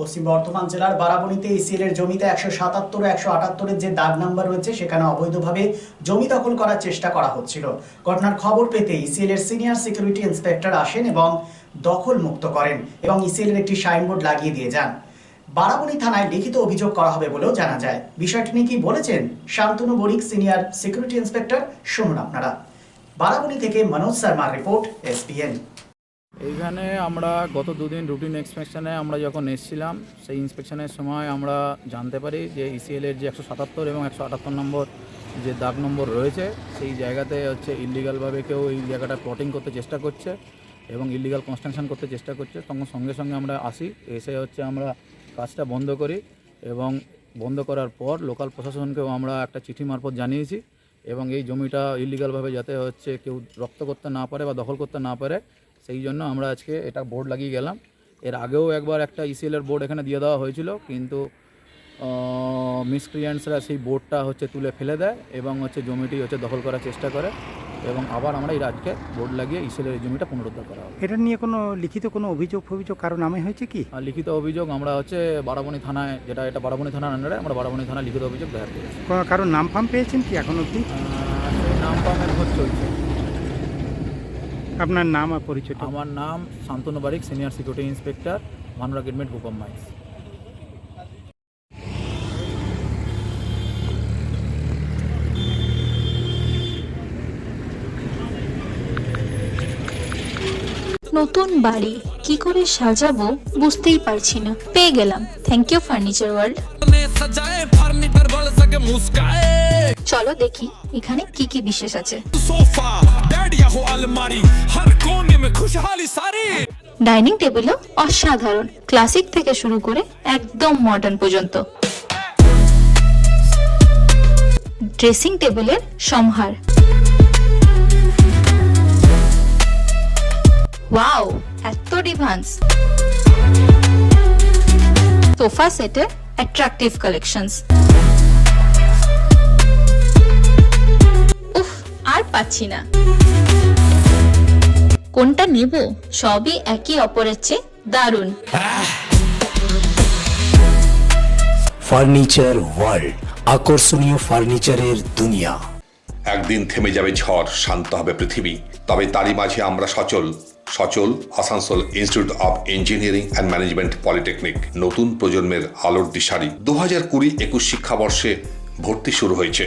পশ্চিম বর্ধমান জেলার বারাবণীতে ইসিএল এর জমিতে একশো সাতাত্তর একশো আটাত্তরের যে দাগ নাম্বার রয়েছে, সেখানে অবৈধভাবে জমি দখল করার চেষ্টা করা হচ্ছিল। ঘটনার খবর পেতে ইসিএল এর সিনিয়র সিকিউরিটি ইন্সপেক্টর আসেন এবং দখল মুক্ত করেন এবং ইসিএল এর একটি সাইনবোর্ড লাগিয়ে দিয়ে যান। বারাবণী থানায় লিখিত অভিযোগ করা হবে বলেও জানা যায়। বিষয়টি নিয়ে কি বলেছেন Shantanu Barik senior security inspector, শুনুন আপনারা। বারাবণী থেকে মনোজ শর্মার রিপোর্ট এসপিএন এইখানে আমরা গত দুদিন রুটিন ইন্সপেকশনে আমরা যখন এসেছিলাম, সেই ইন্সপেকশনের সময় আমরা জানতে পারি যে ইসিএল এর যে একশো সাতাত্তর এবং একশো আটাত্তর নম্বর যে দাগ নম্বর রয়েছে, সেই জায়গাতে হচ্ছে ইলিগালভাবে কেউ এই জায়গাটা প্লটিং করতে চেষ্টা করছে এবং ইলিগাল কনস্ট্রাকশন করতে চেষ্টা করছে। তখন সঙ্গে সঙ্গে আমরা আসি, এসে হচ্ছে আমরা কাজটা বন্ধ করি এবং বন্ধ করার পর লোকাল প্রশাসনকেও আমরা একটা চিঠি মারফত জানিয়েছি এবং এই জমিটা ইলিগালভাবে যাতে হচ্ছে কেউ রপ্ত করতে না পারে বা দখল করতে না পারে সেই জন্য আমরা আজকে এটা বোর্ড লাগিয়ে গেলাম। এর আগেও একবার একটা ইসিএলের বোর্ড এখানে দিয়ে দেওয়া হয়েছিল কিন্তু মিসক্রিয়েন্টসরা সেই বোর্ডটা হচ্ছে তুলে ফেলে দেয় এবং হচ্ছে জমিটি হচ্ছে দখল করার চেষ্টা করে এবং আবার আমরা এই আজকে বোর্ড লাগিয়ে ইসিএলের জমিটা পুনরুদ্ধার করা হবে। এটা নিয়ে কোনো লিখিত কোনো অভিযোগ ফভিযোগ কারও নামে হয়েছে কি? আর লিখিত অভিযোগ আমরা হচ্ছে বারাবণী থানায় যেটা এটা বারাবণী থানার আন্ডারে আমরা বারাবণী থানায় লিখিত অভিযোগ দায়ের করেছি। কোনো- নাম ফাম পেয়েছেন কি এখন আহ, নাম পামের খোঁজ চলছে। আপনার নাম আর পরিচয় আমার নাম Shantanu Barik senior security inspector ভানুরা গেটমেন্ট গোপম মাইস নতুন বাড়ি কি করে সাজাবো বুঝতেই পারছি না। পেয়ে গেলাম। থ্যাংক ইউ ফার্নিচার ওয়ার্ল্ড চলো দেখি এখানে কি কি বিশেষ আছে। সোফা डैडिया हो अलमारी हर कोने में खुशहाली सारी ডাইনিং টেবিলও অসাধারণ ক্লাসিক থেকে শুরু করে একদম মডার্ন পর্যন্ত ড্রেসিং টেবিলের সম্হার ওয়াও এত ডিভান্স সোফা সেটের অ্যাট্রাকটিভ কালেকশনস পাচ্ছি না। কোনটা নেব? সবই একই অপরের চেয়ে দারুণ। ফার্নিচার ওয়ার্ল্ড আকর্ষণীয় ফার্নিচারের দুনিয়া। একদিন থেমে যাবে ঝড় শান্ত হবে পৃথিবী। তবে তারই মাঝে আমরা সচল। সচল Asansol institute of engineering and management polytechnic. নতুন প্রজন্মের আলোর দিশারি। দু হাজার কুড়ি একুশ শিক্ষাবর্ষে ভর্তি শুরু হয়েছে।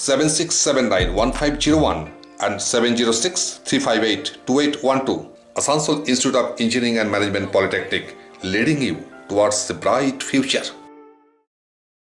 1501 and 706 358 2812. Asansol Institute of Engineering and Management Polytechnic, leading you towards the bright future.